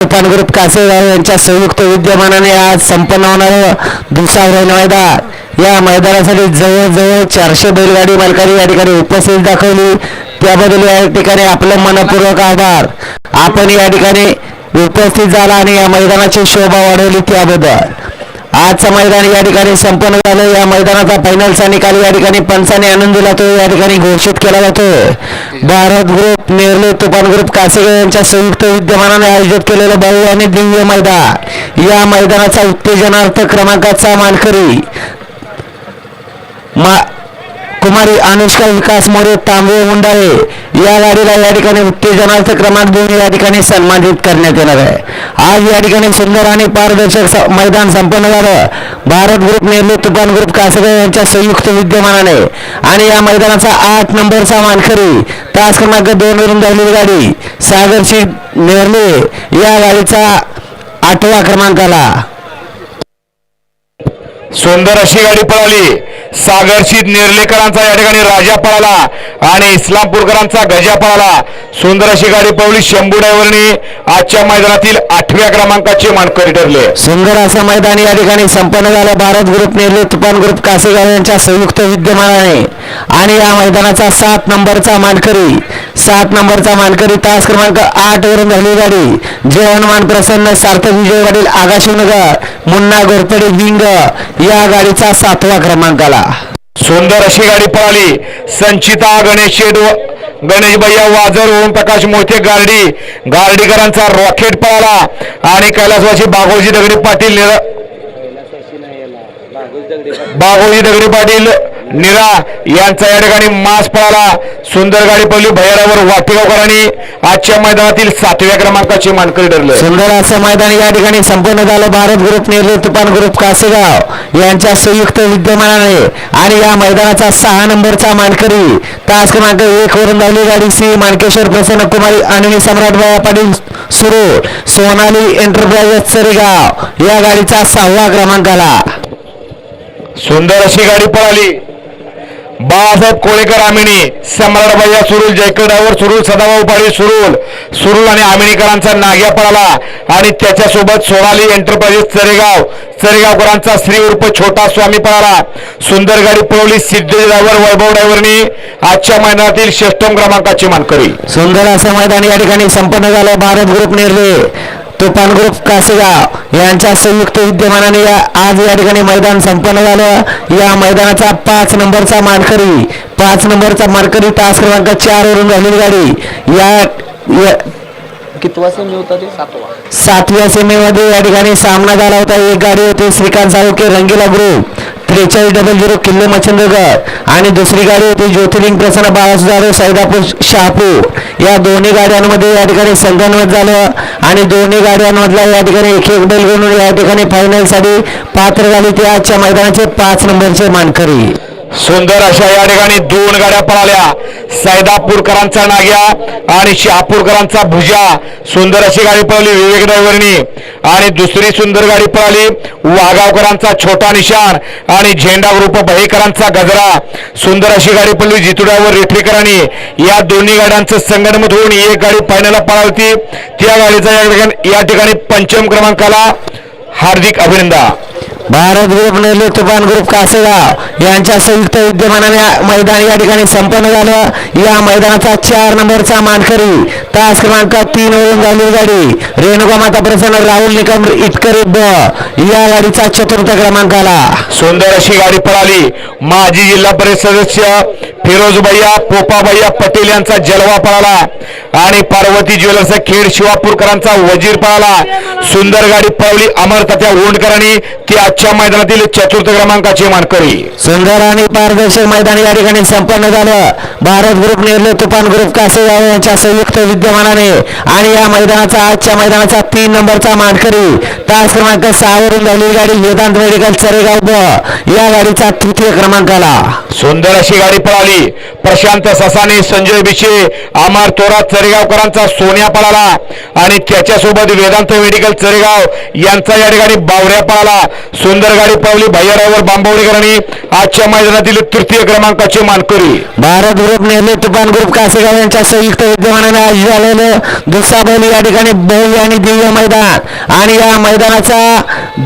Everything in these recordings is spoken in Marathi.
तुफान ग्रुप कासेगाव यांच्या संयुक्त विद्यमानाने आज संपन्न होणारं दुसरा मैदान. या मैदानासाठी जवळजवळ चारशे बैलगाडी मालकांनी या ठिकाणी उपस्थित दाखवली. त्याबद्दल या ठिकाणी आपलं मनपूर्वक आभार. आपण या ठिकाणी उपस्थित झाला आणि या मैदानाची शोभा वाढवली त्याबद्दल. आजचं मैदान या ठिकाणी संपन्न झालं. या मैदानाचा फायनलचा निकाल या ठिकाणी पंचाने आनंद दिला तो या ठिकाणी घोषित केला जातो. भारत ग्रुप नेरले तुफान ग्रुप कासेगाव यांच्या संयुक्त विद्यमानाने आयोजित केलेलं भाऊ आणि दिव्य मैदान. या मैदानाचा उत्तेजनार्थ क्रमांकाचा मानकरी मा कुमारी अनुष्का विकास मोरे तांबे मुंडाळे या गाडीला या ठिकाणी उत्तेजनार्थ क्रमांक दोन या ठिकाणी सन्मानित करण्यात येणार आहे. आज या ठिकाणी सुंदर आणि पारदर्शक मैदान संपन्न झालं. भारत ग्रुप नेरले तुफान ग्रुप कासगाव यांच्या संयुक्त विद्यमानाने आणि या मैदानाचा आठ नंबरचा मानकरी तास क्रमांक दोन वरून धावलेली गाडी सागरशी नेरले या गाडीचा आठवा क्रमांक आला सुंदर अशी गाडी पळाली. सागरशीत नेर्लेकरांचा या ठिकाणी राजा पळाला आणि इस्लामपूरकरांचा गजा पळाला. सुंदर अशी गाडी पळवली. शंभू आजच्या मैदानातील आठव्या क्रमांकाचे मानकरी ठरले. सुंदर असं मैदान या ठिकाणी संपन्न झालं. भारत ग्रुप नेरले तुफान ग्रुप कासेगाव यांच्या संयुक्त विद्यमानाने. आणि या मैदानाचा सात नंबरचा मानकरी सात नंबरचा मानकरी तास क्रमांक आठ वरून झाली गाडी. जय हनुमान प्रसन्न सार्थक विजय पाटील आकाशनगर मुन्ना घोरपडे विंग या गाडीचा सातवा क्रमांकाला सुंदर अशी गाडी पळाली. संचिता गणेश शेड गणेश भैया वाजर ओम प्रकाश मोठे गार्डी. गार्डीकरांचा रॉकेट पळाला. आणि कैलासवासी बागोजी दगडी पाटील. बागोजी दगडी पाटील निरा यांचा या ठिकाणी मास पळाला. सुंदर गाडी पडली. भैयारावर वाटेगावकरांनी. आजच्या मैदानातील सातव्या क्रमांकाचे मानकरी ठरले. सुंदर असं मैदान या ठिकाणी संपन्न झालं भारत ग्रुप नेरले तुफान ग्रुप कासेगाव. यांच्या संयुक्त विद्यमानाने आणि या मैदानाचा सहा नंबरचा मानकरी. तास क्रमांक एक वरून धावली गाडी सी. मानकेश्वर प्रसन्न कुमारी आणि सम्राट बाळा पाटील सुरू. सोनाली एंटरप्राइजेस सरेगाव या गाडीचा सहावा क्रमांकाला. सुंदर अशी गाडी पळाली. बाळासाहेब कोळेकर आमिनी सम्राट भैया सुरुल जयकर सुरुल सदाभाऊ पाडी सुरुल सुरुल आणि आमिनीकरांचा नाग्या पळाला. आणि त्याच्यासोबत सोनाली एंटरप्राइजेस चरेगाव चरेगावकरांचा श्री उर्फ छोटा स्वामी पळाला. सुंदर गाडी पळवली सिद्ध ड्रायव्हर वैभव ड्रायव्हरनी आजच्या मैदानातील षष्टम क्रमांकाची मानकरी. सुंदर असं मैदान या ठिकाणी संपन्न झालं. भारत ग्रुप निर्णय तुफान ग्रुप कासेगाव यांच्या संयुक्त विद्यमानाने या आज या ठिकाणी मैदान संपन्न झालं. या मैदानाचा पाच नंबरचा मानकरी पाच नंबरचा मानकरी तास क्रमांक चार वरून झालेली गाडी. या या- कितवा सेमी होता ते? सातवा. सातव्या सीमेमध्ये या ठिकाणी सामना झाला होता. एक गाडी होती श्रीकांत साळुके रंगीला ग्रुप. त्रेचाळीस डबल झिरो किल्ले मच्छिंद्रगड आणि दुसरी गाडी होती ज्योतिर्लिंग प्रसन्न बाळासू जाधव सैदापूर शहापूर. या दोन्ही गाड्यांमध्ये या ठिकाणी संगनमत झालं आणि दोन्ही गाड्यांमधला या ठिकाणी एक एक बैल बनवून या ठिकाणी फायनलसाठी पात्र झाली ते आजच्या मैदानाचे पाच नंबरचे मानकरी. सुंदर अशा या ठिकाणी दोन गाड्या पळाल्या. सैदापूरकरांचा नाग्या आणि शहापूरकरांचा भुजा. सुंदर अशी गाडी पळाली विवेक ड्रायव्हरनी आणि दुसरी सुंदर गाडी पळाली वाघावकरांचा छोटा निशाण आणि झेंडा ग्रुप बहेकरांचा गजरा. सुंदर अशी गाडी पळली जितुड्यावर ड्रायव्हर रेठरेकरांनी या दोन्ही गाड्यांचं संगणमत होऊन एक गाडी फायनलला पळावती त्या गाडीचा या ठिकाणी या ठिकाणी पंचम क्रमांकाला हार्दिक अभिनंदन. भारत ग्रुप नेले तुफान ग्रुप कासेगाव यांच्या संयुक्त विद्यमानाने मैदान या ठिकाणी संपन्न झालं. या मैदानाचा चार नंबरचा मानकरी तास क्रमांक तीन वरून झालेली गाडी. रेणुका माता प्रसन्न राहुल निकम इतकरी ब या गाडीचा चतुर्थ क्रमांकाला सुंदर अशी गाडी पळाली. माजी जिल्हा परिषद सदस्य फिरोज भैया पोपा भैया पटेल यांचा जलवा पळाला. आणि पार्वती ज्वेलर्स खेड शिवापूरकरांचा वजीर पळाला. सुंदर गाडी पळवली. अमर तात्या ओंडकरांनी ती आजच्या मैदानातील चतुर्थ क्रमांकाची मानकरी. सुंदर आणि पारदर्शक मैदान या ठिकाणी संपन्न झालं. भारत ग्रुप नेरले तुफान ग्रुप कासेगाव यांच्या संयुक्त विद्यमानाने. आणि या मैदानाचा आजच्या मैदानाचा तीन नंबरचा मानकरी. तास क्रमांक सहा वरून झालेली गाडी वेदांत मेडिकल चरेगाव या गाडीचा तृतीय क्रमांकाला सुंदर अशी गाडी पळाली. प्रशांत ससाने संजय बिशे अमर तोरा चरेगावकरांचा सोन्या पळाला आणि त्याच्यासोबत वेदांत मेडिकल चरेगाव यांचा या ठिकाणी बावऱ्या पळाला. सुंदर गाडी पावली भैयारावर बांबवणेकरांनी आजच्या मैदानातील तृतीय क्रमांकाची मानकरी. भारत ग्रुप नेहमी तुफान ग्रुप कासेगाव यांच्या संयुक्त विद्यमानाने आज झालेलं दुसरा बैल या ठिकाणी बैल आणि दिव्य मैदान. आणि या मैदानाचा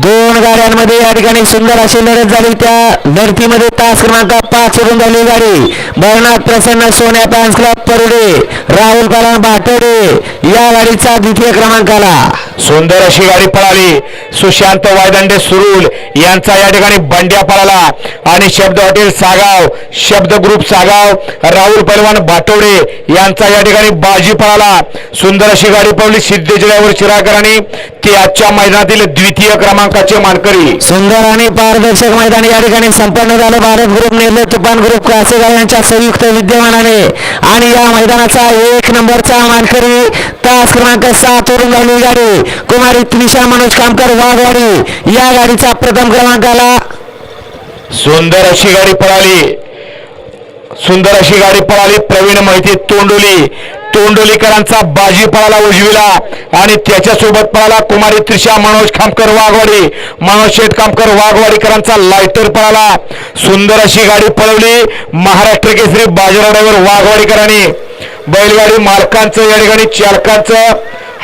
दोन गाड्यांमध्ये या ठिकाणी सुंदर अशी लढत झाली. त्या धर्तीमध्ये तास क्रमांक पाच वरून झाली गाडी. Bhavnath Prasanna Sonya fans club Parude. Rahul Kalam Batde या गाडीचा द्वितीय क्रमांकाला. सुंदर अशी गाडी पळाली. सुशांत वायदंडे सुरुल यांचा या ठिकाणी बंड्या पळाला. आणि शब्द हॉटेल सागाव शब्द ग्रुप सागाव राहुल पैलवान बाटोडे यांचा या ठिकाणी बाजी पळाला. सुंदर अशी गाडी पळवली सिद्धेश्वरावर चिराकरांनी ते आजच्या मैदानातील द्वितीय क्रमांकाचे मानकरी. सुंदर आणि पारदर्शक मैदान या ठिकाणी संपन्न झालं. भारत ग्रुप निर्ले तुफान ग्रुप कासेगाव यांच्या संयुक्त विद्यमानाने. आणि या मैदानाचा एक नंबरचा मानकरी तास क्रमांक सात वरून झाली गाडी. कुमारी त्रिशा मनोज कामकर वाघवाडी. या गाडीचा प्रथम क्रमांकाला सुंदर अशी गाडी पळाली. सुंदर अशी गाडी पळाली. प्रवीण माहिती तोंडोली. तोंडोलीकरांचा बाजी पळाला उजवीला आणि त्याच्यासोबत पळाला कुमारी त्रिशा मनोज खामकर वाघवाडी. मनोज शेठ खामकर वाघवाडीकरांचा लायटर पळाला. सुंदर अशी गाडी पळवली. महाराष्ट्र केसरी बाजारावर वाघवाडीकरांनी. बैलगाडी मालकांचं या ठिकाणी चालकांचं.